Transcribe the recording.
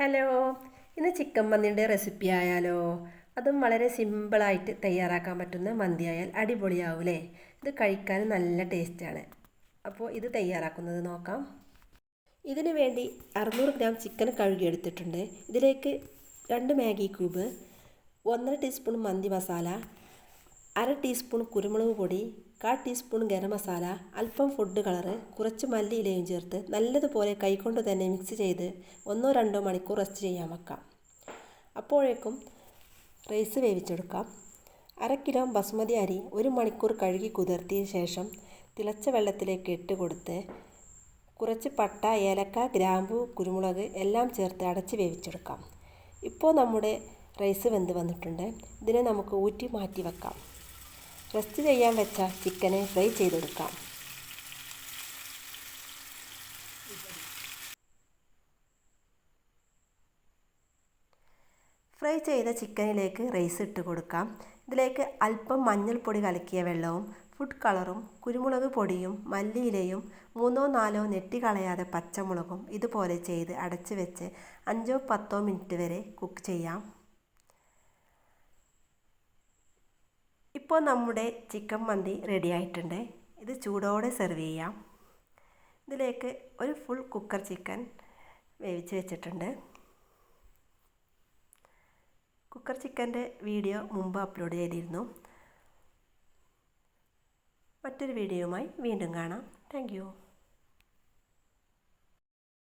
Hello ഇന്ന് chicken മന്തിയുടെ recipe ആയാലോ? അതും വളരെ സിമ്പിളായിട്ട് തയ്യാറാക്കാൻ പറ്റുന്ന മന്തി ആയാൽ അടിപൊളിയാവൂലേ? ഇത് കഴിക്കാൻ നല്ല ടേസ്റ്റാണ്. അപ്പോൾ ഇത് തയ്യാറാക്കുന്നത് നോക്കാം. ഇതിന് വേണ്ടി അറുന്നൂറ് ഗ്രാം ചിക്കൻ കഴുകിയെടുത്തിട്ടുണ്ട് ഇതിലേക്ക് രണ്ട് മാഗി ക്യൂബ് ഒന്നര ടീസ്പൂൺ മന്തി മസാല അര ടീസ്പൂൺ കുരുമുളക് പൊടി കാ ടീസ്പൂൺ ഗരം മസാല അല്പം ഫുഡ് കളറ് കുറച്ച് മല്ലിയിലയും ചേർത്ത് നല്ലതുപോലെ കൈകൊണ്ട് തന്നെ മിക്സ് ചെയ്ത് ഒന്നോ രണ്ടോ മണിക്കൂർ റെസ്റ്റ് ചെയ്യാൻ വെക്കാം. അപ്പോഴേക്കും റൈസ് വേവിച്ചെടുക്കാം. അര കിലോ ബസുമതി അരി ഒരു മണിക്കൂർ കഴുകി കുതിർത്തിയ ശേഷം തിളച്ച വെള്ളത്തിലേക്ക് ഇട്ട് കൊടുത്ത് കുറച്ച് പട്ട ഏലക്ക ഗ്രാമ്പു കുരുമുളക് എല്ലാം ചേർത്ത് അടച്ച് വേവിച്ചെടുക്കാം. ഇപ്പോൾ നമ്മുടെ റൈസ് വെന്ത് വന്നിട്ടുണ്ട്. ഇതിനെ നമുക്ക് ഊറ്റി മാറ്റി വെക്കാം. റെസ്റ്റ് ചെയ്യാൻ വെച്ച ചിക്കനെ ഫ്രൈ ചെയ്തെടുക്കാം. ഫ്രൈ ചെയ്ത ചിക്കനിലേക്ക് റൈസ് ഇട്ട് കൊടുക്കാം. ഇതിലേക്ക് അല്പം മഞ്ഞൾപ്പൊടി കലക്കിയ വെള്ളവും ഫുഡ് കളറും കുരുമുളക് പൊടിയും മല്ലിയിലയും മൂന്നോ നാലോ നെറ്റി കളയാതെ പച്ചമുളകും ഇതുപോലെ ചെയ്ത് അടച്ച് വെച്ച് അഞ്ചോ പത്തോ മിനിറ്റ് വരെ കുക്ക് ചെയ്യാം. ഇപ്പോൾ നമ്മുടെ ചിക്കൻ മന്തി റെഡി ആയിട്ടുണ്ട് ഇത് ചൂടോടെ സെർവ് ചെയ്യാം. ഇതിലേക്ക് ഒരു ഫുൾ കുക്കർ ചിക്കൻ വേവിച്ച് വെച്ചിട്ടുണ്ട്. കുക്കർ ചിക്കന്റെ വീഡിയോ മുമ്പ് അപ്ലോഡ് ചെയ്തിരുന്നു. മറ്റൊരു വീഡിയോയുമായി വീണ്ടും കാണാം. താങ്ക്